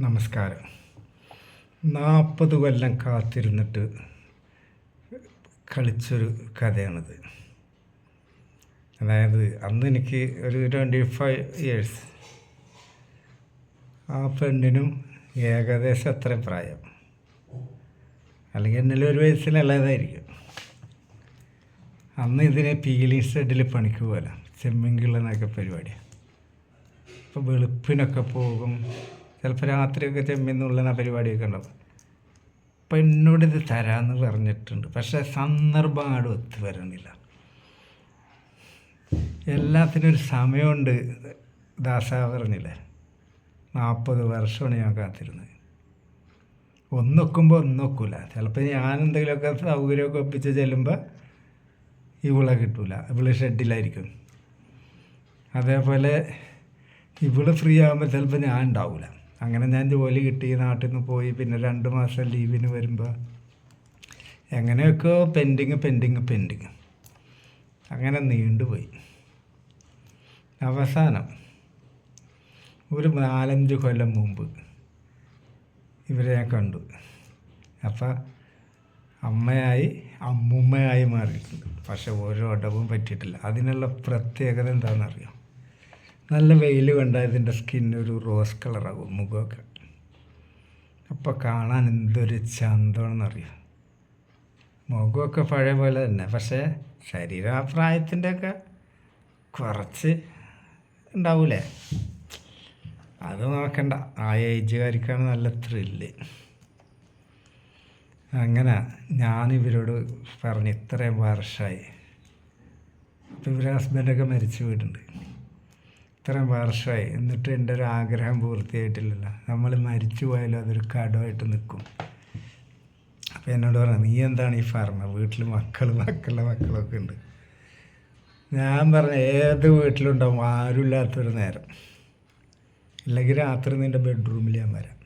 നമസ്കാരം. നാൽപ്പത് കൊല്ലം കാത്തിരുന്നിട്ട് കളിച്ചൊരു കഥയാണിത്. അതായത് അന്ന് എനിക്ക് ഒരു ട്വന്റി ഫൈവ് ഇയേഴ്സ് ആ ഫ്രണ്ടിനും ഏകദേശം അത്ര പ്രായം. അല്ലെങ്കിൽ എന്നാലും ഒരു വയസ്സിലല്ലാതായിരിക്കും അന്ന് ഇതിനെ പീലിംഗ് ഷെഡിൽ പണിക്ക് പോലെ ചെമ്മിങ്കിള്ളനൊക്കെ പരിപാടിയാണ് അപ്പോൾ വെളുപ്പിനൊക്കെ പോകും. ചിലപ്പോൾ രാത്രിയൊക്കെ ചെമ്മിന്നുള്ളന പരിപാടിയൊക്കെ ഉണ്ടാവും. അപ്പം എന്നോട് ഇത് തരാമെന്ന് പറഞ്ഞിട്ടുണ്ട്. പക്ഷേ സന്ദർഭം ആട് ഒത്തു വരണില്ല എല്ലാത്തിനും ഒരു സമയമുണ്ട് ദാസ പറഞ്ഞില്ലേ? നാൽപ്പത് വർഷമാണ് ഞാൻ കാത്തിരുന്നത്. ഒന്നൊക്കുമ്പോൾ ഒന്നൊക്കില്ല ചിലപ്പോൾ ഞാൻ എന്തെങ്കിലുമൊക്കെ സൗകര്യമൊക്കെ ഒപ്പിച്ച് ചെല്ലുമ്പോൾ ഇവിളെ കിട്ടൂല. ഇവിൾ ഷെഡിലായിരിക്കും. അതേപോലെ ഇവിൾ ഫ്രീ ആകുമ്പോൾ ചിലപ്പോൾ ഞാൻ ഉണ്ടാവില്ല അങ്ങനെ ഞാൻ ജോലി കിട്ടി നാട്ടിൽ നിന്ന് പോയി പിന്നെ രണ്ട് മാസം ലീവിന് വരുമ്പോൾ എങ്ങനെയൊക്കെയോ പെൻഡിങ് പെൻഡിങ് പെൻഡിങ് അങ്ങനെ നീണ്ടുപോയി അവസാനം ഒരു നാലഞ്ച് കൊല്ലം മുമ്പ് ഇവരെ ഞാൻ കണ്ടു. അപ്പം അമ്മയായി അമ്മുമ്മയായി മാറിയിട്ടുണ്ട്. പക്ഷെ ഓരോ ഇടവും പറ്റിയിട്ടില്ല. അതിനുള്ള പ്രത്യേകത എന്താണെന്നറിയാം? നല്ല വെയിൽ കണ്ടാൽ ഇതിന്റെ സ്കിന്ന് ഒരു റോസ് കളറാകും മുഖമൊക്കെ. അപ്പോൾ കാണാൻ എന്തൊരു ചന്തമാണെന്നറിയാം? മുഖമൊക്കെ പഴയ പോലെ തന്നെ പക്ഷേ ശരീരാപ്രായത്തിന്റെയൊക്കെ കുറച്ച് ഉണ്ടാവൂലേ? അത് നോക്കണ്ട ആ ഏജുകാർക്കാണ് നല്ല ത്രില്ല് അങ്ങനെ ഞാനിവരോട് പറഞ്ഞ് ഇത്രയും വർഷമായി അപ്പോൾ ഇവരെ ഹസ്ബൻഡൊക്കെ മരിച്ചു പോയിട്ടുണ്ട്. ഇത്രയും വർഷമായി എന്നിട്ട് എന്റെ ഒരു ആഗ്രഹം പൂർത്തിയായിട്ടില്ലല്ലോ. നമ്മൾ മരിച്ചു പോയാലും അതൊരു കടമായിട്ട് നിൽക്കും. അപ്പോൾ എന്നോട് പറഞ്ഞു നീ എന്താണ് ഈ പറഞ്ഞത്? വീട്ടിൽ മക്കൾ മക്കളുടെ മക്കളൊക്കെ ഉണ്ട്. ഞാൻ പറഞ്ഞു ഏത് വീട്ടിലുണ്ടാവും? ആരുമില്ലാത്തൊരു നേരം. ഇല്ലെങ്കിൽ രാത്രി നിന്റെ ബെഡ്റൂമിൽ ഞാൻ വരാം.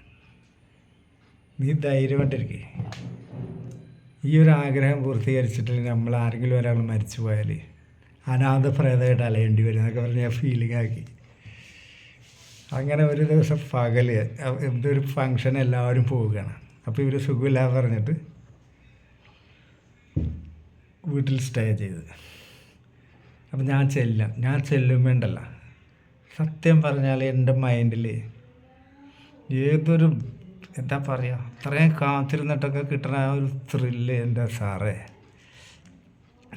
നീ ധൈര്യമായിട്ടിരിക്കേ. ഈ ഒരു ആഗ്രഹം പൂർത്തീകരിച്ചിട്ടില്ലെങ്കിൽ നമ്മൾ ആരെങ്കിലും ഒരാൾ മരിച്ചു പോയാൽ അനാഥ പ്രേതമായിട്ട് അലയേണ്ടി വരും എന്നൊക്കെ പറഞ്ഞ് ഞാൻ ഫീലിംഗ് ആക്കി. അങ്ങനെ ഒരു ദിവസം പകൽ എന്തൊരു ഫങ്ഷൻ എല്ലാവരും പോവുകയാണ്. അപ്പോൾ ഇവർ സുഖമില്ല പറഞ്ഞിട്ട് വീട്ടിൽ സ്റ്റേ ചെയ്ത്. അപ്പം ഞാൻ ചെല്ലാം. ഞാൻ ചെല്ലുമ്പോൾ വേണ്ടല്ല സത്യം പറഞ്ഞാൽ എന്റെ മൈൻഡിൽ ഏതൊരു എന്താ പറയുക അത്രയും കാത്തിരുന്നിട്ടൊക്കെ കിട്ടണ ആ ഒരു ത്രില്ല് എന്റെ സാറേ.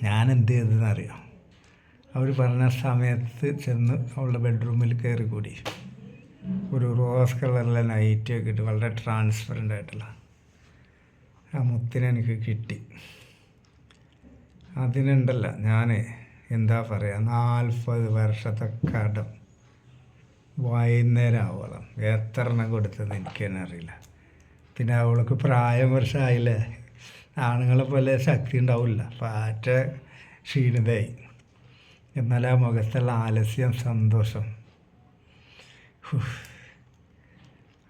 ഞാൻ എന്ത് ചെയ്തതെന്നറിയാം? അവർ പറഞ്ഞ സമയത്ത് ചെന്ന് അവളുടെ ബെഡ്റൂമിൽ കയറി കൂടി ഒരു റോസ് കളറിലെ നൈറ്റ് ഒക്കെ ഇട്ട് വളരെ ട്രാൻസ്പെറന്റ് ആയിട്ടുള്ള ആ മുത്തിനെനിക്ക് കിട്ടി. അതിനുണ്ടല്ല ഞാൻ എന്താ പറയുക നാൽപ്പത് വർഷത്തെ കടം വൈകുന്നേരം എത്ര എണ്ണം കൊടുത്തത് എനിക്ക് തന്നെ അറിയില്ല. പിന്നെ അവൾക്ക് പ്രായം വർഷമായില്ലേ ആണുങ്ങളെ പോലെ ശക്തി ഉണ്ടാവില്ല. പാറ്റ ക്ഷീണിതയായി. എന്നാൽ ആ മുഖത്തുള്ള ആലസ്യം സന്തോഷം.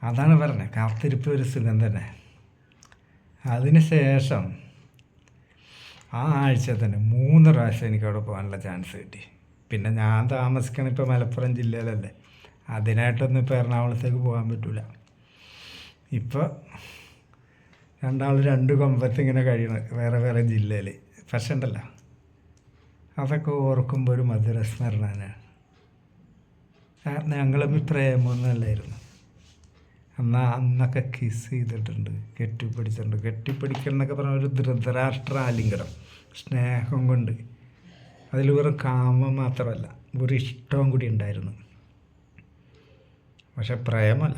അതാണ് പറഞ്ഞത്. കാത്തിരിപ്പ് ഒരു സുഖം തന്നെ. അതിന് ശേഷം ആ ആഴ്ച തന്നെ മൂന്ന് പ്രാവശ്യം എനിക്ക് അവിടെ പോകാനുള്ള ചാൻസ് കിട്ടി. പിന്നെ ഞാൻ താമസിക്കണം ഇപ്പോൾ മലപ്പുറം ജില്ലയിലല്ലേ. അതിനായിട്ടൊന്നും ഇപ്പോൾ എറണാകുളത്തേക്ക് പോകാൻ പറ്റില്ല ഇപ്പോൾ രണ്ടാൾ രണ്ട് കൊമ്പത്ത് ഇങ്ങനെ കഴിയണം. വേറെ വേറെ ജില്ലയിൽ പക്ഷേ ഉണ്ടല്ലോ. അതൊക്കെ ഓർക്കുമ്പോൾ ഒരു മധുരസ്മരണനാണ് പ്രേമൊന്നും അല്ലായിരുന്നു എന്നാൽ അന്നൊക്കെ കിസ് ചെയ്തിട്ടുണ്ട് കെട്ടിപ്പിടിച്ചിട്ടുണ്ട്. കെട്ടിപ്പിടിക്കണം എന്നൊക്കെ പറഞ്ഞ ഒരു ധൃതരാഷ്ട്ര ആലിംഗനം സ്നേഹം കൊണ്ട്. അതിൽ വെറും കാമം മാത്രമല്ല ഒരു ഇഷ്ടവും കൂടി ഉണ്ടായിരുന്നു. പക്ഷെ പ്രേമല്ല.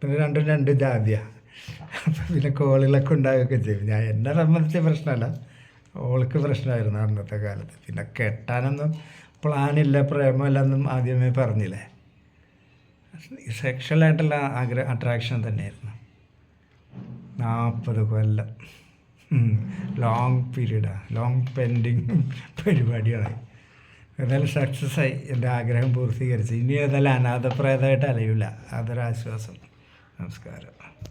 പിന്നെ രണ്ടും രണ്ട് ജാതിയാണ് അപ്പം പിന്നെ കോളിലൊക്കെ ഉണ്ടാകുകയൊക്കെ ചെയ്യും. ഞാൻ എന്നെ സംബന്ധിച്ച പ്രശ്നമല്ല. ഓൾക്ക് പ്രശ്നമായിരുന്നു അന്നത്തെ കാലത്ത്. പിന്നെ കെട്ടാനൊന്നും പ്ലാനില്ല പ്രേമമില്ല എന്നും ആദ്യമേ പറഞ്ഞില്ലേ? സെക്ഷലായിട്ടുള്ള ആഗ്രഹ അട്രാക്ഷൻ തന്നെയായിരുന്നു. നാൽപ്പത് കൊല്ലം. ലോങ് പീരീഡാണ് ലോങ് പെൻഡിങ് പരിപാടിയാണ് ഏതായാലും സക്സസ് ആയി. എന്റെ ആഗ്രഹം പൂർത്തീകരിച്ചു. ഇനി ഏതായാലും അനാഥപ്രേതമായിട്ട് അലയില്ല അതൊരാശ്വാസം. നമസ്കാരം.